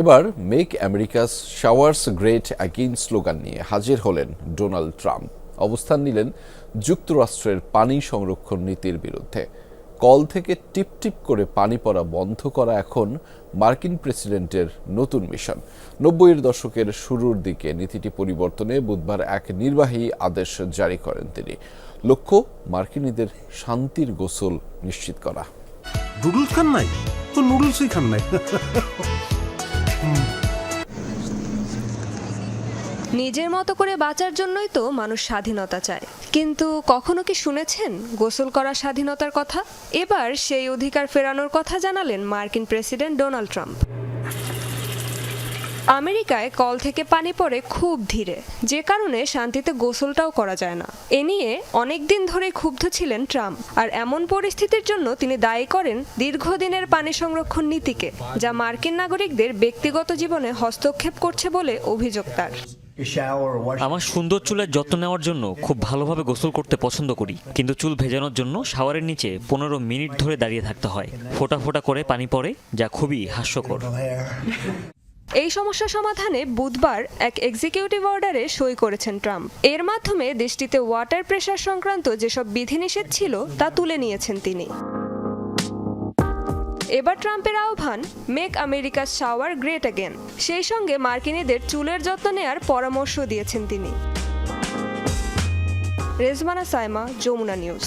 এবার make America's showers great again slogan নিয়ে হাজির হলেন ডোনাল্ড ট্রাম্প। অবস্থান নিলেন যুক্তরাষ্ট্রের পানি সংরক্ষণ নীতির বিরুদ্ধে। কল থেকে টিপ টিপ করে পানি পড়া বন্ধ করা এখন মার্কিন প্রেসিডেন্টের নতুন মিশন। নব্বইয়ের দশকের শুরুর দিকে নীতিটি পরিবর্তনে বুধবার এক নির্বাহী আদেশ জারি করেন তিনি। লক্ষ্য, মার্কিনীদের শান্তির গোসল নিশ্চিত করা। নুডলস খান নাই? তো নুডলসই খান নাই। নিজের মতো করে বাঁচার জন্যই তো মানুষ স্বাধীনতা চায়। কিন্তু কখনো কি শুনেছেন গোসল করা স্বাধীনতার কথা? এবার সেই অধিকার ফেরানোর কথা জানালেন মার্কিন প্রেসিডেন্ট ডোনাল্ড ট্রাম্প। আমেরিকায় কল থেকে পানি পড়ে খুব ধীরে। যে কারণে শান্তিতে গোসলটাও করা যায় না। এ নিয়ে অনেকদিন ধরে ক্ষুব্ধ ছিলেন ট্রাম্প। আর এমন পরিস্থিতির জন্য তিনি দায়ী করেন দীর্ঘদিনের পানি সংরক্ষণ নীতিকে, যা মার্কিন নাগরিকদের ব্যক্তিগত জীবনে হস্তক্ষেপ করছে বলে অভিযোগ তার। আমার সুন্দর চুলের যত্ন নেওয়ার জন্য খুব ভালোভাবে গোসল করতে পছন্দ করি। কিন্তু চুল ভেজানোর জন্য শাওয়ারের নিচে পনেরো মিনিট ধরে দাঁড়িয়ে থাকতে হয়। ফোটা ফোটা করে পানি পড়ে, যা খুবই হাস্যকর। এই সমস্যা সমাধানে বুধবার এক এক্সিকিউটিভ অর্ডারে সই করেছেন ট্রাম্প। এর মাধ্যমে দেশটিতে ওয়াটার প্রেশার সংক্রান্ত যেসব বিধিনিষেধ ছিল তা তুলে নিয়েছেন তিনি। এবার ট্রাম্পের আহ্বান make America shower great again সেই সঙ্গে মার্কিনীদের চুলের যত্ন নেয়ার পরামর্শ দিয়েছেন তিনি। রেজমানা সাইমা, যমুনা নিউজ।